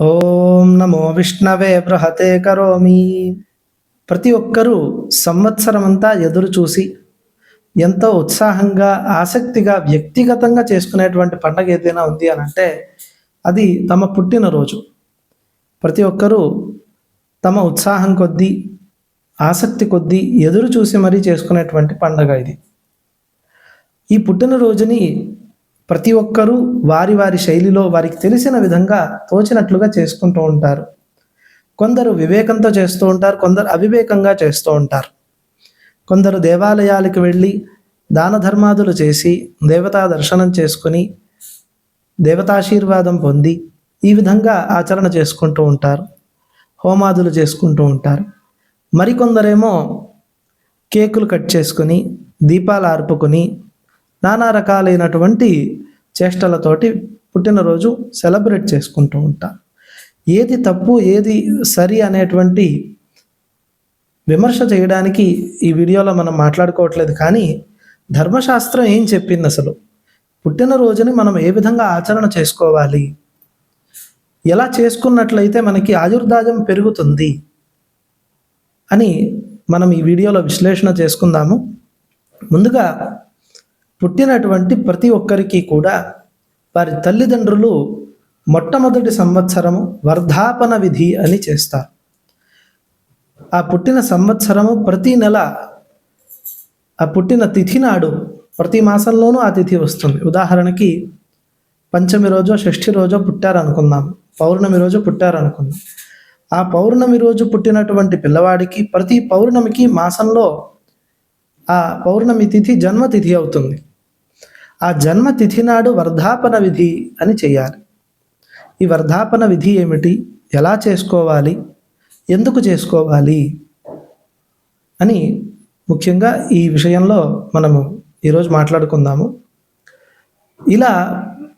ఓం నమో విష్ణవే బృహతే కరోమి. ప్రతి ఒక్కరూ సంవత్సరమంతా ఎదురు చూసి ఎంతో ఉత్సాహంగా ఆసక్తిగా వ్యక్తిగతంగా చేసుకునేటువంటి పండగ ఏదైనా ఉంది అని అంటే అది తమ పుట్టినరోజు. ప్రతి ఒక్కరూ తమ ఉత్సాహం కొద్దీ ఆసక్తి కొద్దీ ఎదురు చూసి మరీ చేసుకునేటువంటి పండగ ఇది. ఈ పుట్టినరోజుని ప్రతి ఒక్కరూ వారి వారి శైలిలో వారికి తెలిసిన విధంగా తోచినట్లుగా చేసుకుంటూ ఉంటారు. కొందరు వివేకంతో చేస్తూ ఉంటారు కొందరు అవివేకంగా చేస్తూ ఉంటారు. కొందరు దేవాలయాలకు వెళ్ళి దాన ధర్మాదులు చేసి దేవతా దర్శనం చేసుకుని దేవతాశీర్వాదం పొంది ఈ విధంగా ఆచరణ చేసుకుంటూ ఉంటారు హోమాదులు చేసుకుంటూ ఉంటారు. మరికొందరేమో కేకులు కట్ చేసుకుని దీపాలు ఆర్పుకొని నానా రకాలైనటువంటి చేష్టలతోటి పుట్టినరోజు సెలబ్రేట్ చేసుకుంటూ ఉంటారు ఏది తప్పు ఏది సరి అనేటువంటి విమర్శ చేయడానికి ఈ వీడియోలో మనం మాట్లాడుకోవట్లేదు. కానీ ధర్మశాస్త్రం ఏం చెప్పింది అసలు? పుట్టినరోజుని మనం ఏ విధంగా ఆచరణ చేసుకోవాలి? ఎలా చేసుకున్నట్లయితే మనకి ఆయుర్దాయం పెరుగుతుంది? అని మనం ఈ వీడియోలో విశ్లేషణ చేసుకుందాము. ముందుగా పుట్టినటువంటి ప్రతి ఒక్కరికి కూడా వారి తల్లిదండ్రులు మొట్టమొదటి సంవత్సరము వర్ధాపన విధి అని చేస్తారు. ఆ పుట్టిన సంవత్సరము ప్రతి నెల ఆ పుట్టిన తిథి నాడు ప్రతి మాసంలోనూ ఆ తిథి వస్తుంది. ఉదాహరణకి పంచమి రోజో షష్ఠి రోజో పుట్టారనుకుందాం పౌర్ణమి రోజు పుట్టారనుకుందాం. ఆ పౌర్ణమి రోజు పుట్టినటువంటి పిల్లవాడికి ప్రతి పౌర్ణమికి మాసంలో ఆ పౌర్ణమి తిథి జన్మతిథి అవుతుంది. ఆ జన్మతిథి నాడు వర్ధాపన విధి అని చేయాలి ఈ వర్ధాపన విధి ఏమిటి? ఎలా చేసుకోవాలి? ఎందుకు చేసుకోవాలి? అని ముఖ్యంగా ఈ విషయంలో మనము ఈరోజు మాట్లాడుకుందాము. ఇలా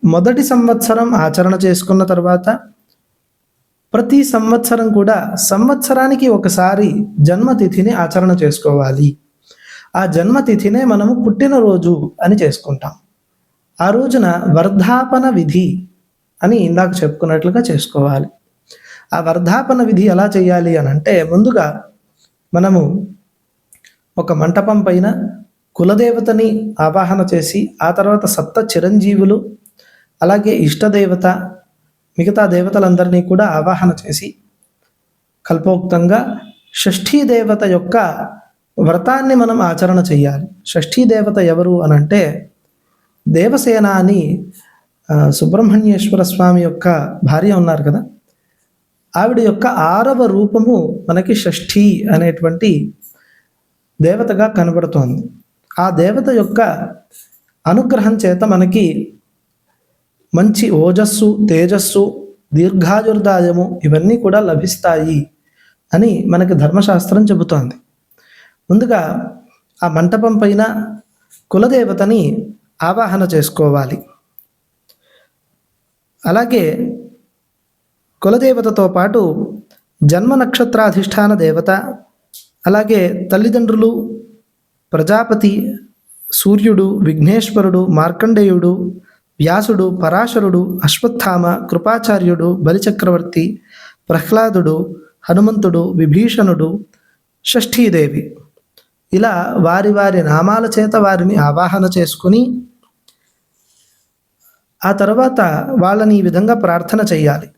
మొదటి సంవత్సరం ఆచరణ చేసుకున్న తర్వాత ప్రతి సంవత్సరం కూడా సంవత్సరానికి ఒకసారి జన్మతిథిని ఆచరణ చేసుకోవాలి. ఆ జన్మతిథినే మనము పుట్టినరోజు అని చేసుకుంటాం. ఆ రోజున వర్ధాపన విధి అని ఇందాక చెప్పుకున్నట్లుగా చేసుకోవాలి. ఆ వర్ధాపన విధి ఎలా చేయాలి అని అంటే ముందుగా మనము ఒక మంటపం పైన కులదేవతని ఆవాహన చేసి ఆ తర్వాత సప్త చిరంజీవులు అలాగే ఇష్టదేవత మిగతా దేవతలందరినీ కూడా ఆవాహన చేసి కల్పోక్తంగా షష్ఠీ దేవత యొక్క వ్రతాన్ని మనం ఆచరణ చేయాలి. షష్ఠీ దేవత ఎవరు అనంటే దేవసేన అని సుబ్రహ్మణ్యేశ్వర స్వామి యొక్క భార్య ఉన్నారు కదా. ఆవిడ యొక్క ఆరవ రూపము మనకి షష్ఠి అనేటువంటి దేవతగా కనబడుతోంది. ఆ దేవత యొక్క అనుగ్రహం చేత మనకి మంచి ఓజస్సు తేజస్సు దీర్ఘాయుర్దాయము ఇవన్నీ కూడా లభిస్తాయి అని మనకి ధర్మశాస్త్రం చెబుతోంది. ముందుగా ఆ మంటపం పైన కులదేవతని ఆవాహన చేసుకోవాలి. అలాగే కులదేవతతో పాటు జన్మ నక్షత్రాధిష్టాన దేవత అలాగే తల్లిదండ్రులు ప్రజాపతి సూర్యుడు విఘ్నేశ్వరుడు మార్కండేయుడు వ్యాసుడు పరాశరుడు అశ్వత్థామ కృపాచార్యుడు బలిచక్రవర్తి ప్రహ్లాదుడు హనుమంతుడు విభీషణుడు షష్ఠీదేవి. ఇలా వారి వారి నామాల చేత వారిని ఆవాహన చేసుకుని ఆ తర్వాత వాళ్ళని ఈ విధంగా ప్రార్థన చేయాలి.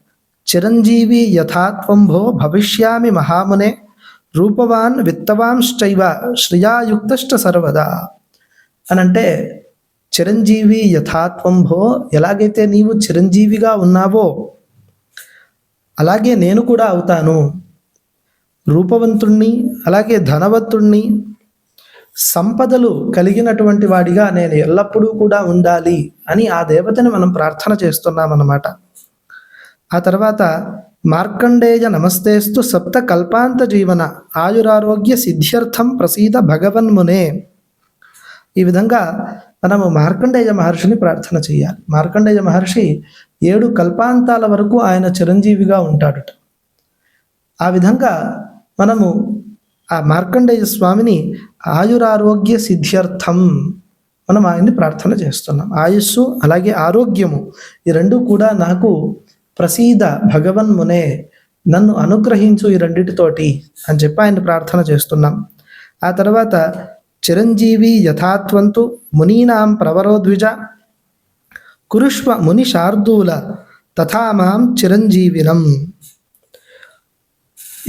చిరంజీవి యథాత్వంభో భవిష్యామి మహామునే రూపవాన్ విత్తవాంశ్చైవ శ్రియాయుక్తశ్చ సర్వదా. అనంటే చిరంజీవి యథాత్వంభో ఎలాగైతే నీవు చిరంజీవిగా ఉన్నావో అలాగే నేను కూడా అవుతాను. రూపవంతుణ్ణి అలాగే ధనవంతుణ్ణి సంపదలు కలిగినటువంటి వాడిగా నేను ఎల్లప్పుడూ కూడా ఉండాలి అని ఆ దేవతని మనం ప్రార్థన చేస్తున్నామన్నమాట. ఆ తర్వాత మార్కండేయ నమస్తేస్తు సప్త కల్పాంత జీవన ఆయురారోగ్య సిద్ధ్యర్థం ప్రసీద భగవన్మునే ఈ విధంగా మనము మార్కండేయ మహర్షిని ప్రార్థన చేయాలి. మార్కండేయ మహర్షి ఏడు కల్పాంతాల వరకు ఆయన చిరంజీవిగా ఉంటాడట. ఆ విధంగా మనము ఆ మార్కండేయ స్వామిని ఆయురారోగ్య సిద్ధ్యర్థం మనం ఆయన్ని ప్రార్థన చేస్తున్నాం. ఆయుస్సు అలాగే ఆరోగ్యము ఈ రెండు కూడా నాకు ప్రసీద భగవన్మునే నన్ను అనుగ్రహించు ఈ రెండిటితోటి అని చెప్పి ఆయన ప్రార్థన చేస్తున్నాం. ఆ తర్వాత చిరంజీవి యథాత్వంతు మునీనాం ప్రవరోద్విజ కురుష్వ ముని శార్దూల తథామాం చిరంజీవినం.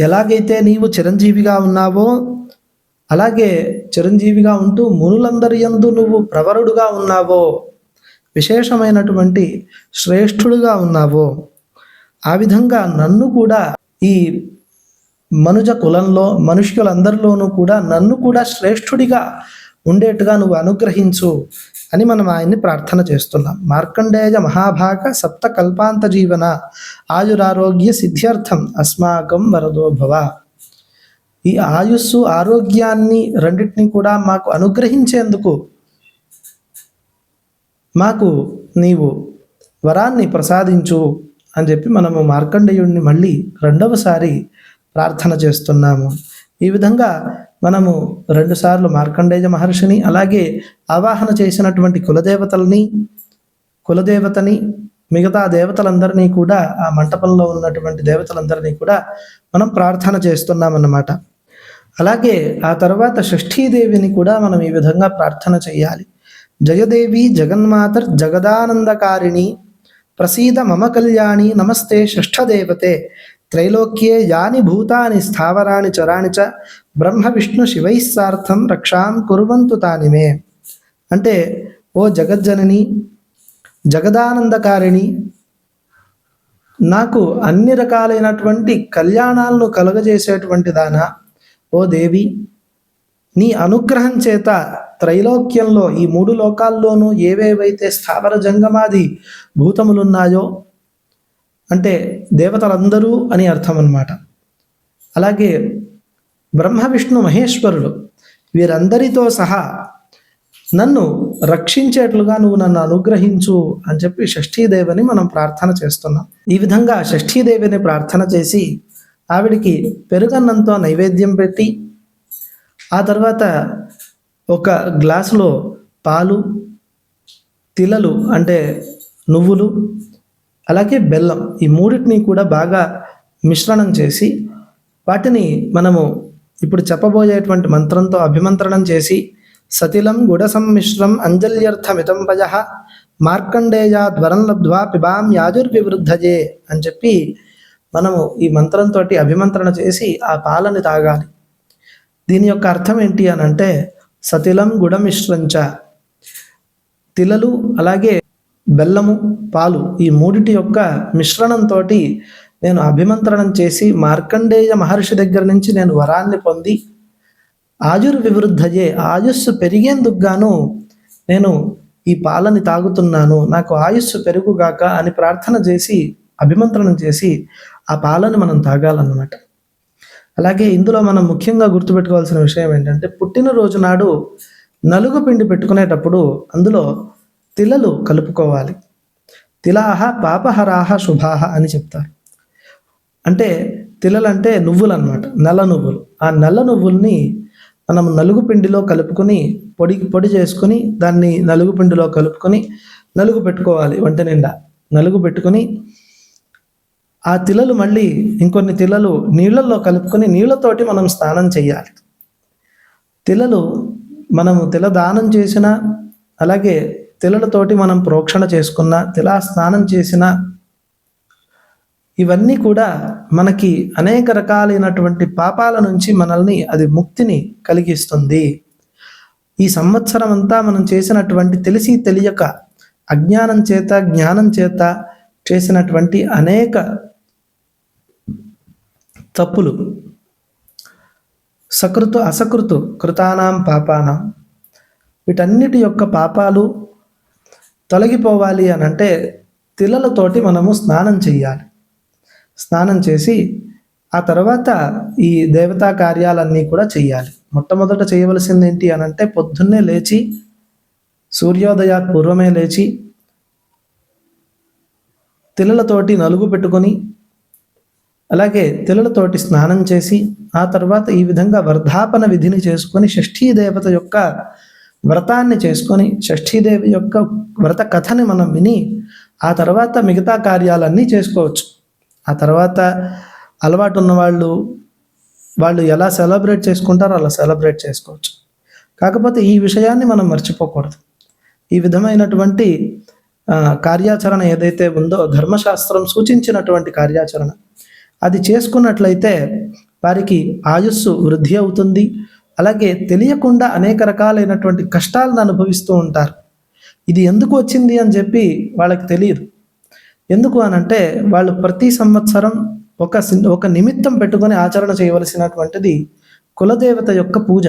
ఎలాగైతే నీవు చిరంజీవిగా ఉన్నావో అలాగే చిరంజీవిగా ఉంటూ మునులందరి యందు నువ్వు ప్రవరుడుగా ఉన్నావో విశేషమైనటువంటి శ్రేష్ఠుడుగా ఉన్నావో ఆ విధంగా నన్ను కూడా ఈ మనుజ కులంలో మనుష్యులందరిలోనూ కూడా నన్ను కూడా శ్రేష్ఠుడిగా ఉండేట్టుగా నువ్వు అనుగ్రహించు. అని మనం ఆయన్ని ప్రార్థన చేస్తున్నాం. మార్కండేయ మహాభాగ సప్త కల్పాంత జీవన ఆయురారోగ్య సిద్ధ్యర్థం అస్మాకం వరదోభవ ఈ ఆయుస్సు ఆరోగ్యాన్ని రెండింటినీ కూడా మాకు అనుగ్రహించేందుకు మాకు నీవు వరాన్ని ప్రసాదించు అని చెప్పి మనము మార్కండేయుడిని మళ్ళీ రెండవసారి ప్రార్థన చేస్తున్నాము. ఈ విధంగా మనము రెండుసార్లు మార్కండేయ మహర్షిని అలాగే ఆవాహన చేసినటువంటి కులదేవతల్ని కులదేవతని మిగతా దేవతలందరినీ కూడా ఆ మంటపంలో ఉన్నటువంటి దేవతలందరినీ కూడా మనం ప్రార్థన చేస్తున్నామన్నమాట. అలాగే ఆ తర్వాత షష్ఠీదేవిని కూడా మనం ఈ విధంగా ప్రార్థన చేయాలి. జయదేవి జగన్మాతర్ జగదానందకారిణి ప్రసీద మమ కళ్యాణి నమస్తే షష్ఠదేవతే త్రైలోక్యే యాని భూతాని స్థావరాని చరాని చ బ్రహ్మ విష్ణు శివైస్సార్థం రక్షాం కుర్వంతు తాని మే. అంటే ఓ జగజ్జనని జగదానందకారిణి నాకు అన్ని రకాలైనటువంటి కళ్యాణాలను కలుగజేసేటువంటి దాన ఓ దేవి నీ అనుగ్రహం చేత త్రైలోక్యంలో ఈ మూడు లోకాల్లోనూ ఏవేవైతే స్థావర జంగమాది భూతములున్నాయో అంటే దేవతలందరూ అని అర్థం అన్నమాట అలాగే బ్రహ్మ విష్ణు మహేశ్వరుడు వీరందరితో సహా నన్ను రక్షించేట్లుగా నువ్వు నన్ను అనుగ్రహించు అని చెప్పి షష్ఠీదేవిని మనం ప్రార్థన చేస్తున్నాం. ఈ విధంగా షష్ఠీదేవిని ప్రార్థన చేసి ఆవిడికి పెరుగన్నంతో నైవేద్యం పెట్టి ఆ తర్వాత ఒక గ్లాసులో పాలు తిలలు అంటే నువ్వులు అలాగే బెల్లం ఈ మూడింటిని కూడా బాగా మిశ్రణం చేసి వాటిని మనము ఇప్పుడు చెప్పబోయేటువంటి మంత్రంతో అభిమంత్రణం చేసి సతిలం గుడ సమ్మిశ్రం అంజల్యర్థమితం పయ మార్కండేయాద్వరం లబ్ధ్వా పిబాం యాజుర్వివృద్ధజే అని చెప్పి మనము ఈ మంత్రంతో అభిమంత్రణ చేసి ఆ పాలని తాగాలి. దీని యొక్క అర్థం ఏంటి అని అంటే సతిలం గుడమిశ్రంచ తిలలు అలాగే బెల్లము పాలు ఈ మూడిటి యొక్క మిశ్రణంతో నేను అభిమంత్రణం చేసి మార్కండేయ మహర్షి దగ్గర నుంచి నేను వరాన్ని పొంది ఆయుర్వివృద్ధయే ఆయుస్సు పెరిగేందుకు గాను నేను ఈ పాలని తాగుతున్నాను నాకు ఆయుస్సు పెరుగుగాక అని ప్రార్థన చేసి అభిమంత్రణం చేసి ఆ పాలను మనం తాగాలన్నమాట. అలాగే ఇందులో మనం ముఖ్యంగా గుర్తుపెట్టుకోవాల్సిన విషయం ఏంటంటే పుట్టినరోజు నాడు నలుగు పిండి పెట్టుకునేటప్పుడు అందులో తిలలు కలుపుకోవాలి. తిలాహ పాపహరాహ శుభాహ అని చెప్తారు. అంటే తిలలు అంటే నువ్వులు అనమాట నల్ల నువ్వులు. ఆ నల్ల నువ్వుల్ని మనం నలుగు పిండిలో కలుపుకొని పొడి పొడి చేసుకొని దాన్ని నలుగు పిండిలో కలుపుకొని నలుగు పెట్టుకోవాలి వంట నిండా. నలుగు పెట్టుకొని ఆ తిలలు మళ్ళీ ఇంకొన్ని తిలలు నీళ్ళల్లో కలుపుకొని నీళ్ళతోటి మనం స్నానం చేయాలి. తిలలు మనము తిల దానం చేసిన అలాగే తిలలతోటి మనం ప్రోక్షణ చేసుకున్న తిలా స్నానం చేసిన ఇవన్నీ కూడా మనకి అనేక రకాలైనటువంటి పాపాల నుంచి మనల్ని అది ముక్తిని కలిగిస్తుంది. ఈ సంవత్సరం అంతా మనం చేసినటువంటి తెలిసి తెలియక అజ్ఞానం చేత జ్ఞానం చేత చేసినటువంటి అనేక తప్పులు సకృతు అసకృతు కృతానాం పాపానం వీటన్నిటి యొక్క పాపాలు తొలగిపోవాలి అని అంటే తిలలతోటి మనము స్నానం చేయాలి స్నానం చేసి ఆ తర్వాత ఈ దేవతా కార్యాలన్నీ కూడా చేయాలి మొట్టమొదట చేయవలసింది ఏంటి అని అంటే పొద్దున్నే లేచి సూర్యోదయ పూర్వమే లేచి తిలలతోటి నలుగు పెట్టుకొని అలాగే తిలలతోటి స్నానం చేసి ఆ తర్వాత ఈ విధంగా వర్ధాపన విధిని చేసుకొని షష్ఠీ దేవత యొక్క వ్రతాన్ని చేసుకొని షష్ఠీదేవి యొక్క వ్రత కథని మనం విని ఆ తర్వాత మిగతా కార్యాలన్నీ చేసుకోవచ్చు. ఆ తర్వాత అలవాటు ఉన్నవాళ్ళు వాళ్ళు ఎలా సెలబ్రేట్ చేసుకుంటారో అలా సెలబ్రేట్ చేసుకోవచ్చు. కాకపోతే ఈ విషయాన్ని మనం మర్చిపోకూడదు. ఈ విధమైనటువంటి కార్యాచరణ ఏదైతే ఉందో ధర్మశాస్త్రం సూచించినటువంటి కార్యాచరణ అది చేసుకున్నట్లయితే వారికి ఆయుస్సు వృద్ధి అవుతుంది. అలాగే తెలియకుండా అనేక రకాలైనటువంటి కష్టాలను అనుభవిస్తూ ఉంటారు. ఇది ఎందుకు వచ్చింది అని చెప్పి వాళ్ళకి తెలియదు. ఎందుకు అనంటే వాళ్ళు ప్రతి సంవత్సరం ఒక సి- ఒక నిమిత్తం పెట్టుకొని ఆచరణ చేయవలసినటువంటిది కులదేవత యొక్క పూజ.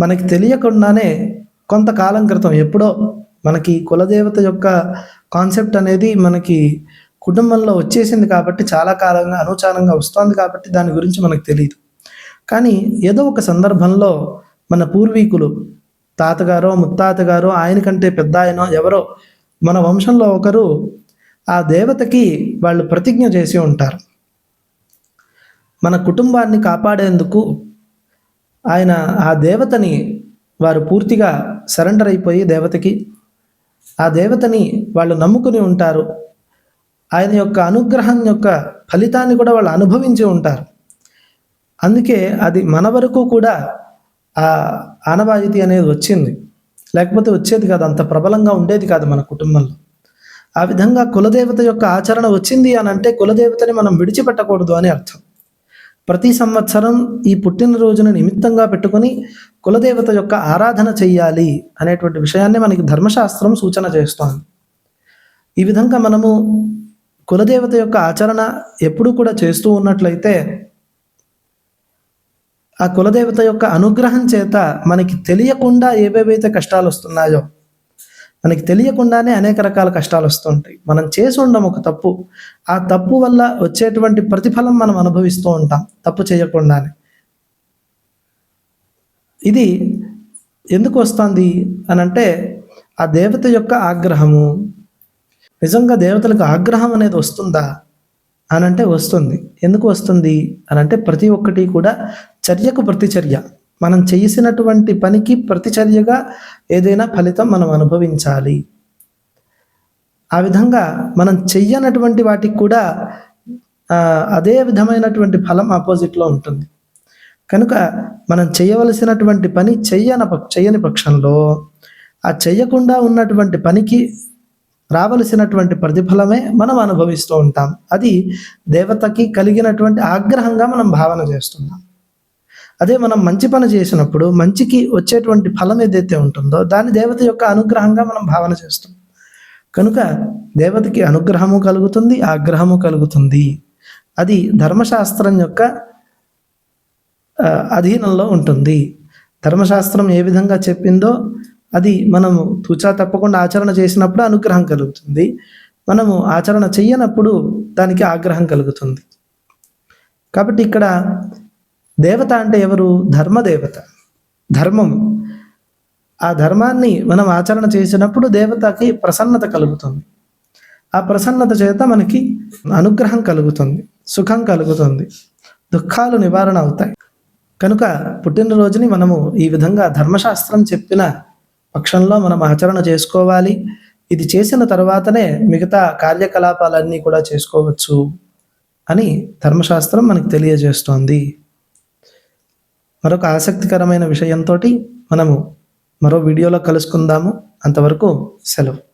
మనకి తెలియకుండానే కొంతకాలం క్రితం ఎప్పుడో మనకి కులదేవత యొక్క కాన్సెప్ట్ అనేది మనకి కుటుంబంలో వచ్చేసింది కాబట్టి చాలా కాలంగా అనుచానంగా వస్తోంది కాబట్టి దాని గురించి మనకు తెలియదు. కానీ ఏదో ఒక సందర్భంలో మన పూర్వీకులు తాతగారో ముత్తాతగారో ఆయన కంటే పెద్ద ఆయనో ఎవరో మన వంశంలో ఒకరు ఆ దేవతకి వాళ్ళు ప్రతిజ్ఞ చేసి ఉంటారు. మన కుటుంబాన్ని కాపాడేందుకు ఆయన ఆ దేవతని వారు పూర్తిగా సరెండర్ అయిపోయి దేవతకి ఆ దేవతని వాళ్ళు నమ్ముకుని ఉంటారు. ఆయన యొక్క అనుగ్రహం యొక్క ఫలితాన్ని కూడా వాళ్ళు అనుభవించి ఉంటారు. అందుకే అది మన వరకు కూడా ఆ ఆనవాయితీ అనేది వచ్చింది. లేకపోతే వచ్చేది కాదు అంత ప్రబలంగా ఉండేది కాదు మన కుటుంబంలో. ఆ విధంగా కులదేవత యొక్క ఆచరణ వచ్చింది అని అంటే కులదేవతని మనం విడిచిపెట్టకూడదు అని అర్థం. ప్రతి సంవత్సరం ఈ పుట్టినరోజును నిమిత్తంగా పెట్టుకొని కులదేవత యొక్క ఆరాధన చెయ్యాలి అనేటువంటి విషయాన్ని మనకి ధర్మశాస్త్రం సూచన చేస్తోంది. ఈ విధంగా మనము కులదేవత యొక్క ఆచరణ ఎప్పుడు కూడా చేస్తూ ఉన్నట్లయితే ఆ కులదేవత యొక్క అనుగ్రహం చేత మనకి తెలియకుండా ఏవేవైతే కష్టాలు వస్తున్నాయో మనకి తెలియకుండానే అనేక రకాల కష్టాలు వస్తుంటాయి. మనం చేసి ఉండం ఒక తప్పు. ఆ తప్పు వల్ల వచ్చేటువంటి ప్రతిఫలం మనం అనుభవిస్తూ ఉంటాం. తప్పు చేయకుండానే. ఇది ఎందుకు వస్తుంది అని అంటే ఆ దేవత యొక్క ఆగ్రహము నిజంగా దేవతలకు ఆగ్రహం అనేది వస్తుందా అనంటే వస్తుంది. ఎందుకు వస్తుంది అనంటే ప్రతి ఒక్కటి కూడా చర్యకు ప్రతిచర్య. మనం చేసినటువంటి పనికి ప్రతిచర్యగా ఏదైనా ఫలితం మనం అనుభవించాలి. ఆ విధంగా మనం చెయ్యనటువంటి వాటికి కూడా అదే విధమైనటువంటి ఫలం ఆపోజిట్లో ఉంటుంది. కనుక మనం చేయవలసినటువంటి పని చెయ్యన చెయ్యని పక్షంలో ఆ చెయ్యకుండా ఉన్నటువంటి పనికి రావలసినటువంటి ప్రతిఫలమే మనం అనుభవిస్తూ ఉంటాం. అది దేవతకి కలిగినటువంటి ఆగ్రహంగా మనం భావన చేస్తున్నాం. అదే మనం మంచి పని చేసినప్పుడు మంచికి వచ్చేటువంటి ఫలం ఏదైతే ఉంటుందో దాన్ని దేవత యొక్క అనుగ్రహంగా మనం భావన చేస్తాం. కనుక దేవతకి అనుగ్రహము కలుగుతుంది ఆగ్రహము కలుగుతుంది. అది ధర్మశాస్త్రం యొక్క అధీనంలో ఉంటుంది. ధర్మశాస్త్రం ఏ విధంగా చెప్పిందో అది మనము తూచా తప్పకుండా ఆచరణ చేసినప్పుడు అనుగ్రహం కలుగుతుంది. మనము ఆచరణ చెయ్యనప్పుడు దానికి ఆగ్రహం కలుగుతుంది. కాబట్టి ఇక్కడ దేవత అంటే ఎవరు? ధర్మదేవత. ధర్మం. ఆ ధర్మాన్ని మనం ఆచరణ చేసినప్పుడు దేవతకి ప్రసన్నత కలుగుతుంది. ఆ ప్రసన్నత చేత మనకి అనుగ్రహం కలుగుతుంది సుఖం కలుగుతుంది దుఃఖాలు నివారణ అవుతాయి. కనుక పుట్టినరోజుని మనము ఈ విధంగా ధర్మశాస్త్రం చెప్పిన పక్షంలో మనం ఆచరణ చేసుకోవాలి. ఇది చేసిన తర్వాతనే మిగతా కార్యకలాపాలన్నీ కూడా చేసుకోవచ్చు అని ధర్మశాస్త్రం మనకు తెలియజేస్తోంది. మరొక ఆసక్తికరమైన విషయంతో మనము మరో వీడియోలో కలుసుకుందాము. అంతవరకు సెలవు.